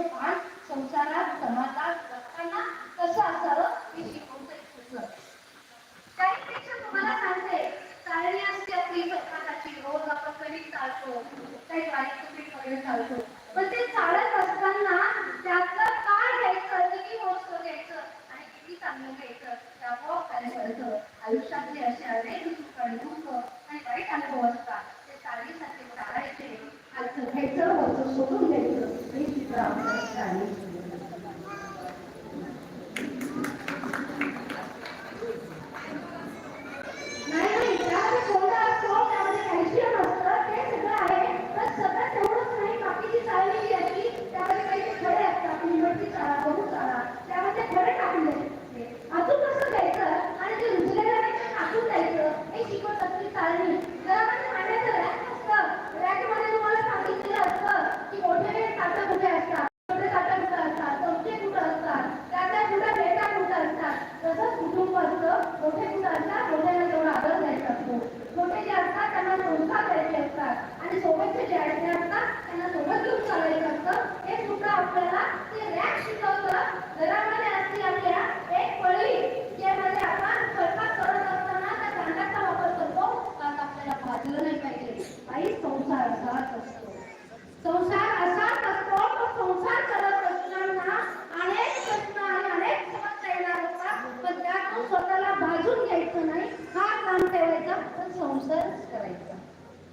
त्यांचं भान संसारात समाजात जगताना कसं असावं हे शिकवतं इथलं. त्याहीपेक्षा तुम्हाला सांगते चालणी असते आपली स्वतःची रोज आपण कधी चालतो काही वाईट तुम्ही वगैरे चालतो. पण ते चालत असताना त्यातलं काय घ्यायचं किती मोजकं घ्यायचं आणि किती चांगलं घ्यायचं त्यामुळं काय कळतं. आयुष्यातले असे अनेक सुख दुःख आणि वाईट अनुभव असतात ते चालणीसाठी चालायचे खालचं घ्यायचं वरचं सोडून घ्यायचं हे चित्र आपल्याला चालणी नाही नाही त्यामध्ये सोडा असतो त्यामध्ये कॅल्शियम असतं ते सगळं आहे पण सगळं तेवढंच नाही बाकीची चाळणी जी आहे ती त्यामध्ये काही खडे असतात निवडची चाळा गहू चाळा त्यामध्ये खडे टाकले असते. अजून कसं घ्यायचं आणि ते रुजलेलं नाही ते टाकून द्यायचं हे शिकवतात ती चाळणी जर आपण पाण्याचं रॅक असतं रॅकमध्ये तुम्हाला सांगितलेलं असतं की मोठे ताटं कुठे असतात छोटे ताटं कुठं असतात चमचे कुठं असतात त्यातल्या कुठं प्लेटा कुठं असतात तसंच कुटुंब असतं मोठे कुठं असतात मोठ्यांना तेवढा आदर द्यायचा असतो छोटे जे असतात त्यांना संस्कार द्यायचे असतात आणि सोबतचे जे आहेत ते असतात त्यांना सोबत घेऊन चालायचं असतं हे सुद्धा आपल्याला ते रॅक शिकवतं घरामध्ये असते आपल्या एक पळी ज्यामध्ये आपण स्वयंपाक करत असताना त्या भांड्याचा वापर करतो कारण आपल्याला भाजलं नाही पाहिजे आई संसार असाच असतो संसार असाच असतो तो संसार करत असताना अनेक प्रश्न आणि अनेक समस्या येणार असतात पण त्यातून स्वतःला भाजून घ्यायचं नाही हा काम ठेवायचा पण संसारच करायचा.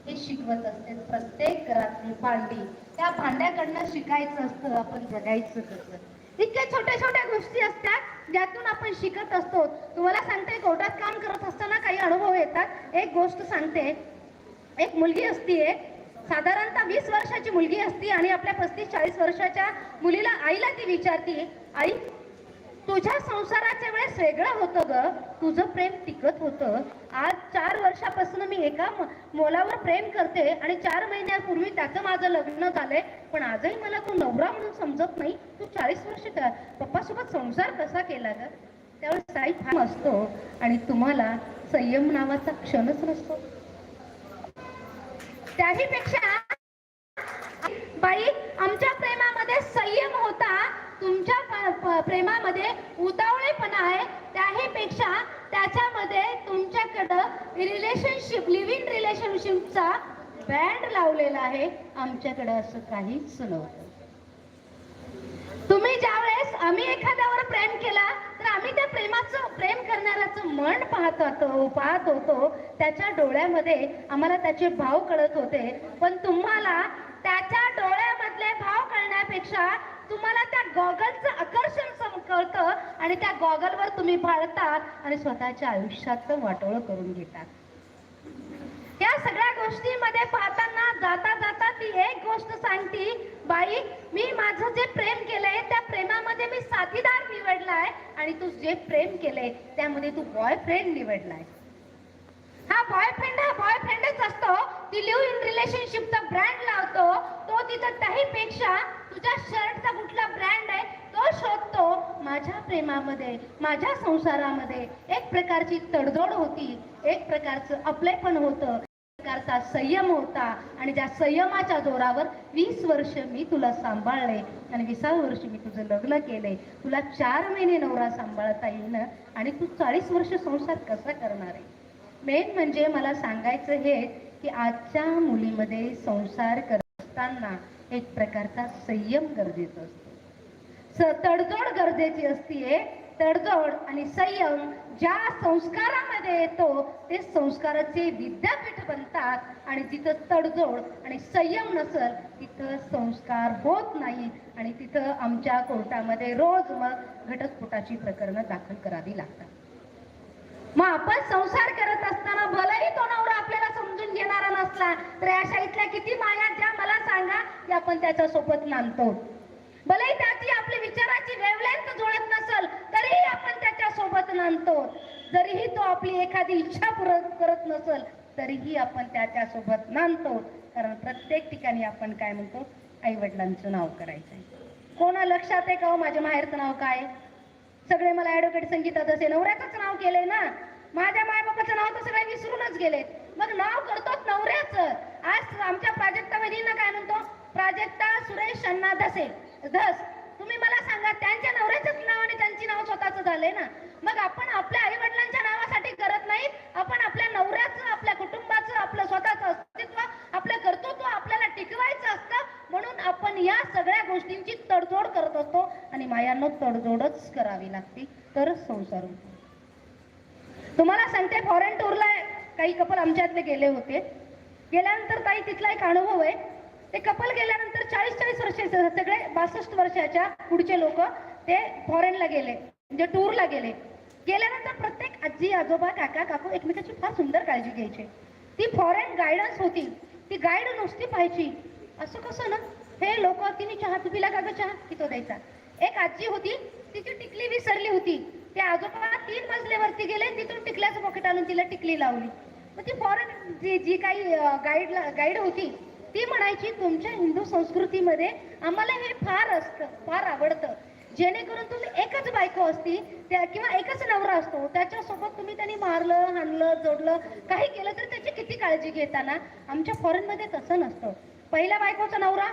हे शिकवत असते प्रत्येक घरातली भांडी त्या भांड्याकडनं शिकायचं असतं आपण जगायचं कसं? इतक्या छोट्या छोट्या गोष्टी असतात ज्यातून आपण शिकत असतो. तुम्हाला सांगते कोर्टात काम करत असताना काही अनुभव येतात. एक गोष्ट सांगते एक मुलगी असती एक साधारणतः वीस वर्षाची मुलगी असती आणि आपल्या पस्तीस चाळीस वर्षाच्या मुलीला आईला ती विचारती आई तुझ्या संसाराच्या वेळेस वेगळं होतं ग. तुझं प्रेम टिकत होतं. आज चार वर्षापासून मी एका मोलावर प्रेम करते आणि चार महिन्यापूर्वी त्याचं माझं लग्न झालंय. पण आजही मला तू नवरा म्हणून समजत नाही. तू चाळीस वर्ष पप्पासोबत संसार कसा केला ग? त्यावेळेस साई फार असतो आणि तुम्हाला संयम नावाचा क्षणच नसतो. त्याही पेक्षा बाई आमच्या प्रेमामध्ये संयम होता. तुमच्या प्रेमामध्ये उतावळेपणा आहे. त्याही पेक्षा त्याच्यामध्ये तुमच्याकडं रिलेशनशिप लिव्हिंग रिलेशनशिपचा बँड लावलेला आहे. आमच्याकडे असं काहीच नव्हतं तुम्ही ज्यावेळेस आम्ही एखाद्यावर प्रेम केला तर आम्ही त्या प्रेमाचं प्रेम करणाऱ्याचं मन पाहत होतो पाहत होतो. त्याच्या डोळ्यामध्ये आम्हाला त्याचे भाव कळत होते. पण तुम्हाला त्याच्या कळण्यापेक्षा तुम्हाला त्या गॉगलचं आकर्षण सम- कळतं आणि त्या गॉगलवर तुम्ही भाळतात आणि स्वतःच्या आयुष्याचं वाटोळ करून घेतात. या सगळ्या गोष्टीमध्ये पाहताना जाता जाता ती एक गोष्ट सांगती बाई मी माझं जे प्रेम केलंय त्या प्रेमामध्ये मी साथीदार निवडलाय आणि तू जे प्रेम केलंय त्यामध्ये तू बॉयफ्रेंड निवडलाय. हा बॉयफ्रेंड हा बॉयफ्रेंडच असतो. ती लिव्ह इन रिलेशनशिपचा ब्रँड लावतो. तो तिथं त्याहीपेक्षा पेक्षा शर्टचा कुठला ब्रँड आहे तो शोधतो माझ्या प्रेमामध्ये माझ्या संसारामध्ये एक प्रकारची तडजोड होती. एक प्रकारचं आपलेपण होतं. प्रकारचा संयम होता. आणि त्या संयमाच्या जोरावर वीस वर्ष मी तुला सांभाळले आणि विसाव वर्ष मी तुझं लग्न केले. तुला चार महिने नवरा सांभाळता येईन आणि तू चाळीस वर्ष संसार कसा करणार आहे? मेन म्हणजे मला सांगायचं हे की आजच्या मुलीमध्ये संसार करत असताना एक प्रकारचा संयम गरजेचा असतो. तडजोड गरजेची असते तडजोड आणि संयम ज्या संस्कारामध्ये येतो ते संस्काराचे विद्यापीठ बनतात. आणि जिथं तडजोड आणि संयम नसल तिथं संस्कार होत नाही. आणि तिथं आमच्या कोर्टामध्ये रोज मग घटस्फोटाची प्रकरणं दाखल करावी लागतात. मग आपण संसार करत असताना भलेही तो नवरा आपल्याला समजून घेणारा नसला तर अशा इथल्या किती माया ज्या मला सांगा की आपण त्याच्या सोबत नांदतो. भलेही त्याची आपली विचाराची वेवलेंथ जुळत नसल तरीही आपण त्याच्या सोबत नांदतो जरीही तो आपली एखादी इच्छा पूर्ण करत नसल तरीही आपण त्याच्या सोबत नांदतो कारण प्रत्येक ठिकाणी आपण काय म्हणतो? आई वडिलांचं नाव करायचं आहे. कोणा लक्षात आहे का हो माझ्या माहेरचं नाव काय? सगळे मला ऍडव्होकेट संगीता तसे नवऱ्याचंच नाव केलंय ना? माझ्या मायबापाचं नाव तर सगळे विसरूनच गेलेत. मग नाव करतो नवऱ्याचं. आज आमच्या प्राजक्ता वहिनींना काय म्हणतो? प्राजक्ता सुरेश अण्णा दसे धस तुम्ही मला सांगा त्यांच्या नवऱ्याचंच नाव आणि त्यांची नाव स्वतःच झालंय ना? मग आपण आपल्या आई वडिलांच्या नावासाठी करत नाही आपण आपल्या नवऱ्याचं आपल्या कुटुंबाचं आपलं स्वतःचं अस्तित्व आपलं कर्तृत्व आपल्याला टिकवायचं असतं? म्हणून आपण या सगळ्या गोष्टींची तडजोड करत असतो आणि मायांनो तडजोडच करावी लागते. तरच संसार तुम्हाला सांगते फॉरेन टूरला काही कपल आमच्यातले गेले होते. गेल्यानंतर ताई तिथला एक अनुभव आहे. ते कपल गेल्यानंतर चाळीस चाळीस वर्षाचे सगळे बासष्ट वर्षाच्या पुढचे लोक ते फॉरेनला गेले म्हणजे टूरला गेले. गेल्यानंतर प्रत्येक आजी आजोबा काका काकू एकमेकाची फार सुंदर काळजी घ्यायचे. ती फॉरेन गायडन्स होती. ती गाईड नुसती पाहायची. असं कसं ना? हे लोक तिने चहा तू पिला का ग चहा? की तो द्यायचा. एक आजी होती तिची टिकली विसरली होती. ते आजोबा तीन मजल्यावरती गेले तिथून टिकल्याचं पॉकेट आणून तिला टिकली लावली. मग ती फॉरेन जी जी काही गाईड गाईड होती ती म्हणायची तुमच्या हिंदू संस्कृतीमध्ये आम्हाला हे फार असतं फार आवडतं. जेणेकरून तुम्ही एकच बायको असती त्या किंवा एकच नवरा असतो. त्याच्यासोबत तुम्ही त्यांनी मारलं हाणलं जोडलं काही केलं तर त्याची किती काळजी घेताना? आमच्या फॉरेनमध्ये तसं नसतं. पहिल्या बायकोचा नवरा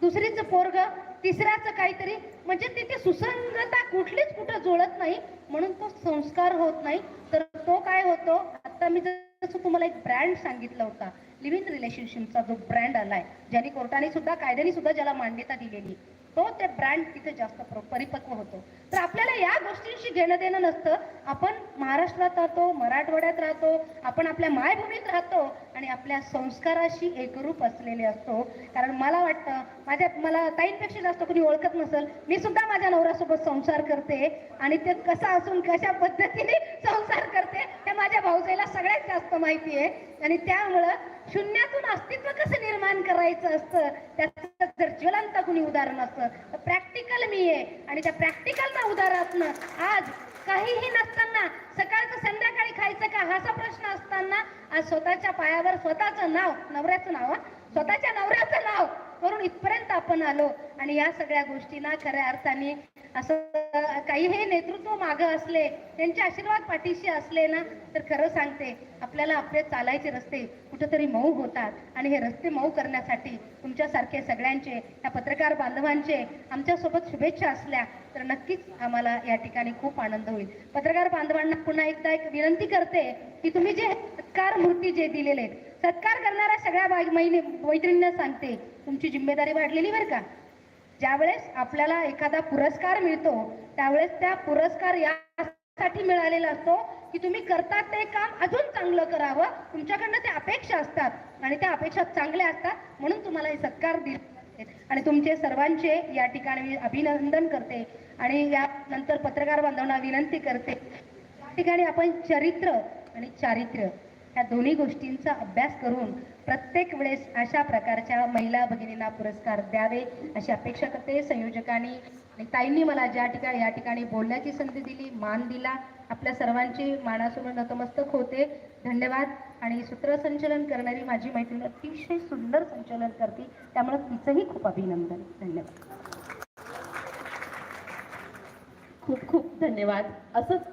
दुसरीचं पोरग तिसऱ्याचं काहीतरी. म्हणजे तिथे सुसंगता कुठलीच कुठं जुळत नाही. म्हणून तो संस्कार होत नाही. तर तो काय होतो? आता मी जसं तुम्हाला एक ब्रँड सांगितला होता. लिव्ह इन रिलेशनशिपचा जो ब्रँड आलाय ज्याने कोर्टाने सुद्धा कायद्याने सुद्धा ज्याला मान्यता दिलेली तो ते ब्रँड तिथे जास्त परिपक्व होतो. तर आपल्याला या गोष्टींशी घेणं देणं नसतं. आपण महाराष्ट्रात राहतो मराठवाड्यात राहतो आपण आपल्या मायभूमीत राहतो आणि आपल्या संस्काराशी एकरूप असलेले असतो. कारण मला वाटतं माझ्या मला ताईंपेक्षा जास्त कोणी ओळखत नसेल मी सुद्धा माझ्या नवऱ्यासोबत संसार करते आणि ते कसा असून कशा पद्धतीने संसार करते हे माझ्या भाऊजाईला सगळ्यात जास्त माहिती आहे. आणि त्यामुळं शून्यातून अस्तित्व कसं निर्माण करायचं असतं त्याचं ज्वलंत कुणी उदाहरण असतं. तर प्रॅक्टिकल मी आहे आणि त्या प्रॅक्टिकल असणं आज काहीही नसताना सकाळचं संध्याकाळी खायचं का हाचा प्रश्न असताना आज स्वतःच्या पायावर स्वतःचं नाव नवऱ्याचं नाव स्वतःच्या नवऱ्याचं नाव करून इथपर्यंत आपण आलो. आणि या सगळ्या गोष्टींना खऱ्या अर्थाने असं काही हे नेतृत्व मागं असले त्यांचे आशीर्वाद पाठीशी असले ना तर खरं सांगते आपल्याला आपले चालायचे रस्ते कुठंतरी मऊ होतात. आणि हे रस्ते मऊ करण्यासाठी तुमच्यासारखे सगळ्यांचे या पत्रकार बांधवांचे आमच्यासोबत शुभेच्छा असल्या तर नक्कीच आम्हाला या ठिकाणी खूप आनंद होईल. पत्रकार बांधवांना पुन्हा एकदा एक विनंती करते की तुम्ही जे सत्कार मूर्ती जे दिलेले आहेत सत्कार करणाऱ्या सगळ्या बाई- महिने मैत्रिणींना सांगते तुमची जिम्मेदारी वाढलेली बरं का. ज्यावेळेस आपल्याला एखादा पुरस्कार मिळतो त्यावेळेस त्या पुरस्कार यासाठी मिळालेला असतो की तुम्ही करतात ते काम अजून चांगलं करावं. तुमच्याकडनं ते अपेक्षा असतात आणि त्या अपेक्षा चांगल्या असतात म्हणून तुम्हाला हे सत्कार दिले आणि तुमचे सर्वांचे या ठिकाणी मी अभिनंदन करते आणि यानंतर पत्रकार बांधवांना विनंती करते. या ठिकाणी आपण चरित्र आणि चारित्र्य ह्या दोन्ही गोष्टींचा अभ्यास करून प्रत्येक वेळेस अशा प्रकारच्या महिला भगिनींना पुरस्कार द्यावे अशी अपेक्षा करते. संयोजकांनी आणि ताईंनी मला ज्या ठिकाणी या ठिकाणी बोलण्याची संधी दिली मान दिला आपल्या सर्वांची मानासमोर नतमस्तक होते. धन्यवाद. आणि सूत्रसंचलन करणारी माझी मैत्रीण अतिशय सुंदर संचलन करते. त्यामुळे तिचंही खूप अभिनंदन. धन्यवाद. खूप खूप धन्यवाद. असंच